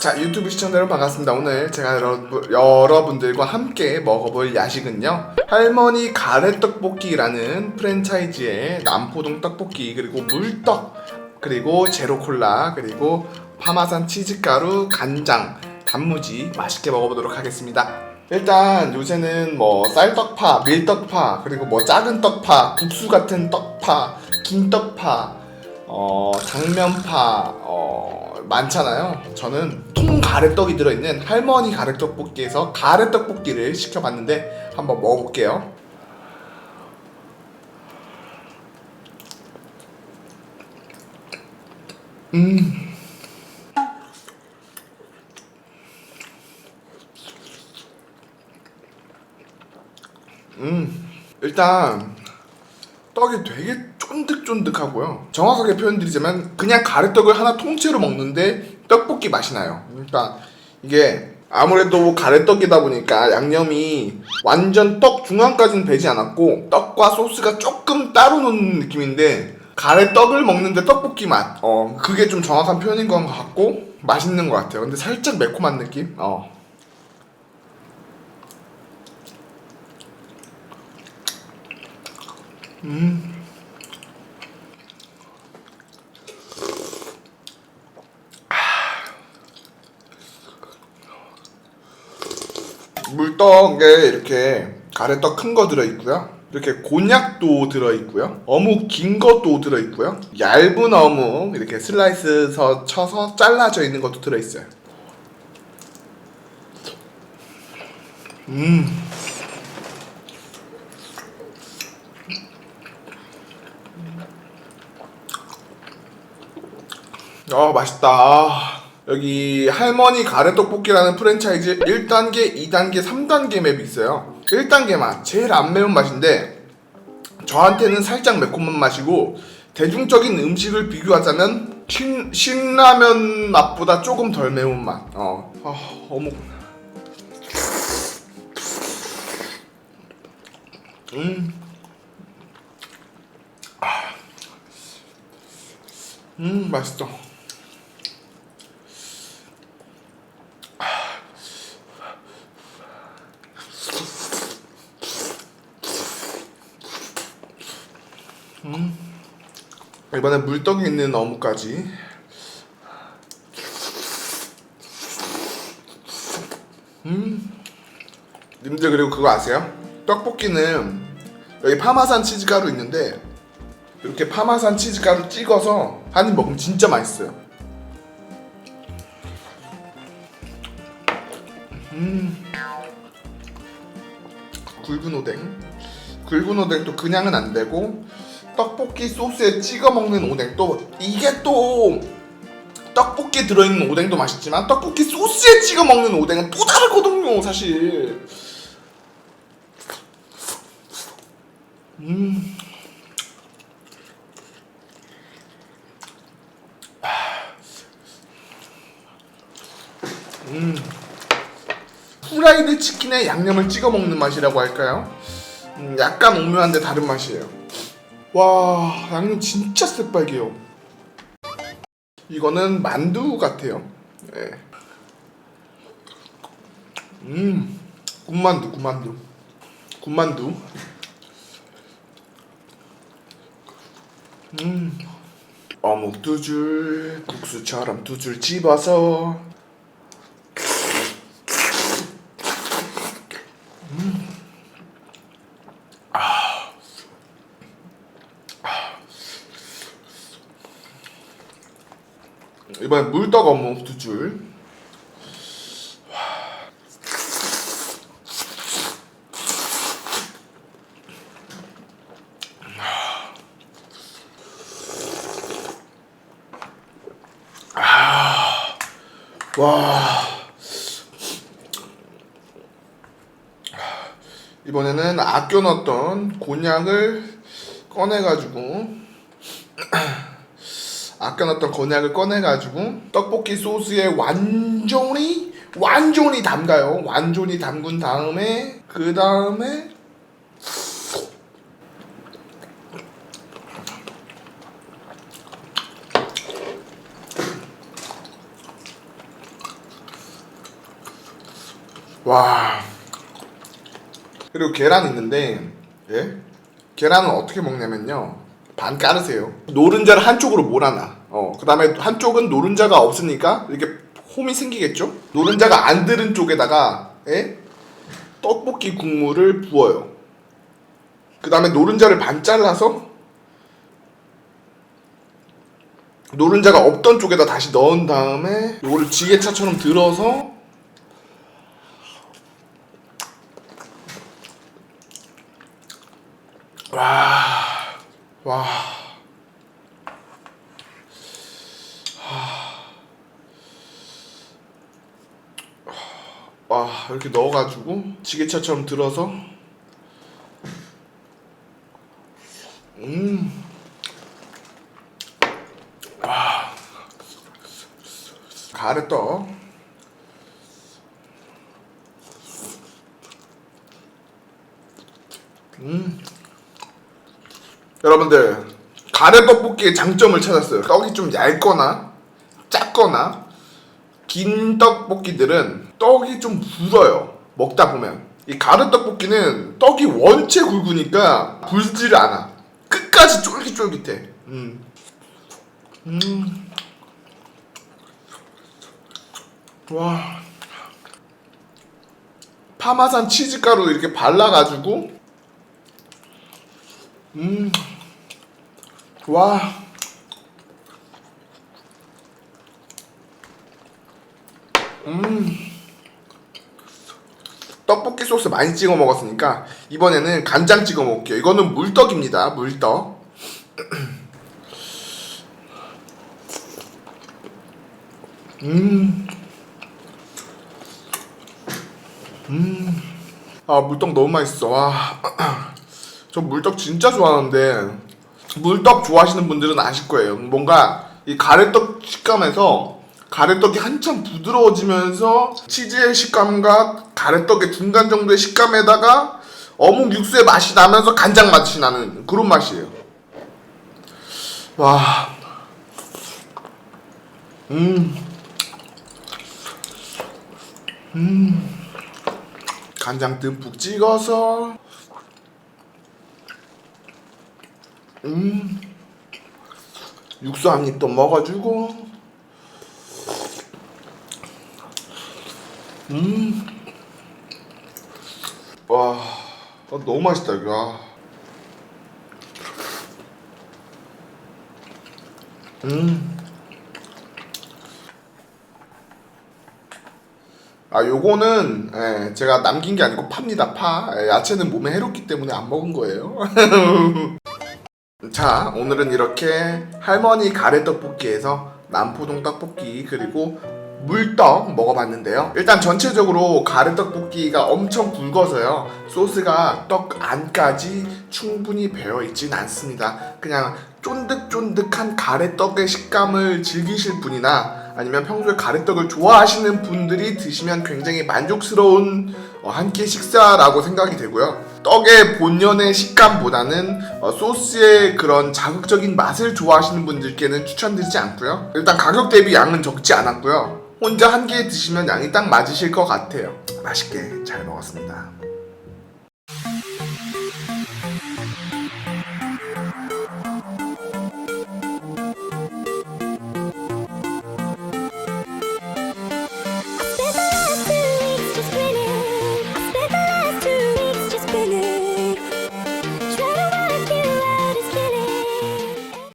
자 유튜브 시청자 여러분 반갑습니다 오늘 제가 여러분, 여러분들과 함께 먹어볼 야식은요 할머니 가래떡볶이라는 프랜차이즈의 남포동 떡볶이 그리고 물떡 그리고 제로콜라 그리고 파마산 치즈가루 간장 단무지 맛있게 먹어보도록 하겠습니다 일단 요새는 뭐 쌀떡파 밀떡파 그리고 뭐 작은 떡파 국수 같은 떡파 김떡파 어, 당면파 어, 많잖아요. 저는 통 가래떡이 들어있는 할머니 가래떡볶이에서 가래떡볶이를 시켜봤는데 한번 먹어볼게요. 음. 음. 일단 떡이 되게 쫀득쫀득하고요. 정확하게 표현드리자면 그냥 가래떡을 하나 통째로 먹는데 떡볶이 맛이 나요. 그러니까 이게 아무래도 가래떡이다 보니까 양념이 완전 떡 중앙까지는 배지 않았고 떡과 소스가 조금 따로 놓는 느낌인데 가래떡을 먹는데 떡볶이 맛. 어 그게 좀 정확한 표현인 것 같고 맛있는 것 같아요. 근데 살짝 매콤한 느낌. 어. 물떡에 이렇게 가래떡 큰 거 들어있고요. 이렇게 곤약도 들어있고요. 어묵 긴 것도 들어있고요. 얇은 어묵 이렇게 슬라이스서 쳐서 잘라져 있는 것도 들어있어요. 음. 아 맛있다. 여기 할머니 가래 떡볶이라는 프랜차이즈 1단계, 2단계, 3단계 맵이 있어요. 1단계 맛 제일 안 매운 맛인데 저한테는 살짝 매콤한 맛이고 대중적인 음식을 비교하자면 신, 신라면 맛보다 조금 덜 매운 맛. 어, 아, 어묵. 음. 아. 음, 맛있어. 이번에 물떡이 있는 어묵까지. 음. 님들 그리고 그거 아세요? 떡볶이는 여기 파마산 치즈가루 있는데 이렇게 파마산 치즈가루 찍어서 한 입 먹으면 진짜 맛있어요. 음. 굵은 오뎅. 굵은 오뎅도 그냥은 안 되고 떡볶이 소스에 찍어 먹는 오뎅 또 이게 또 떡볶이 들어있는 오뎅도 맛있지만 떡볶이 소스에 찍어 먹는 오뎅은 또 다르거든요 사실 음. 음. 후라이드 치킨에 양념을 찍어 먹는 맛이라고 할까요? 음, 약간 오묘한데 다른 맛이에요. 와 양념 진짜 새빨개요. 이거는 만두 같아요. 네. 음 군만두 군만두. 군만두. 음. 어묵 두 줄 국수처럼 두 줄 집어서 이번엔 물떡 어묵 두 줄. 아, 와. 이번에는 아껴 넣었던 곤약을 꺼내가지고 아껴놨던 곤약을 꺼내가지고 떡볶이 소스에 완전히 완전히 담가요. 완전히 담근 다음에 그 다음에 와. 그리고 계란 있는데, 예? 계란은 어떻게 먹냐면요. 반 까르세요. 노른자를 한쪽으로 몰아놔. 어, 그 다음에 한쪽은 노른자가 없으니까 이렇게 홈이 생기겠죠? 노른자가 안 들은 쪽에다가, 예? 떡볶이 국물을 부어요. 그 다음에 노른자를 반 잘라서 노른자가 없던 쪽에다 다시 넣은 다음에 이거를 지게차처럼 들어서 와 이렇게 넣어가지고 지게차처럼 들어서. 음. 가래떡. 음. 여러분들 가래 떡볶이의 장점을 찾았어요. 떡이 좀 얇거나 작거나 긴 떡볶이들은 떡이 좀 불어요. 먹다 보면. 이 가래떡볶이는 떡이 원체 굵으니까 불지를 않아. 끝까지 쫄깃쫄깃해. 음. 음. 와. 파마산 치즈가루 이렇게 발라가지고. 음 와 음. 떡볶이 소스 많이 찍어 먹었으니까 이번에는 간장 찍어 먹을게요. 이거는 물떡입니다. 물떡. 음. 아 물떡 너무 맛있어. 와. 저 물떡 진짜 좋아하는데 물떡 좋아하시는 분들은 아실 거예요. 뭔가 이 가래떡 식감에서 가래떡이 한참 부드러워지면서 치즈의 식감과 가래떡의 중간 정도의 식감에다가 어묵 육수의 맛이 나면서 간장 맛이 나는 그런 맛이에요. 와. 음. 간장 듬뿍 찍어서. 음. 육수 한입또 먹어주고 음 와 아, 너무 맛있다 이거 음 아, 요거는 예, 제가 남긴 게 아니고 팝니다. 파. 예, 야채는 몸에 해롭기 때문에 안 먹은 거예요. 자, 오늘은 이렇게 할머니 가래 떡볶이에서 남포동 떡볶이 그리고 물떡 먹어봤는데요. 일단 전체적으로 가래 떡볶이가 엄청 굵어서요. 소스가 떡 안까지 충분히 배어 있진 않습니다. 그냥 쫀득쫀득한 가래떡의 식감을 즐기실 분이나 아니면 평소에 가래떡을 좋아하시는 분들이 드시면 굉장히 만족스러운 어, 한끼 식사라고 생각이 되고요. 떡의 본연의 식감보다는 어, 소스의 그런 자극적인 맛을 좋아하시는 분들께는 추천드리지 않고요. 일단 가격 대비 양은 적지 않았고요. 혼자 한개 드시면 양이 딱 맞으실 것 같아요. 맛있게 잘 먹었습니다.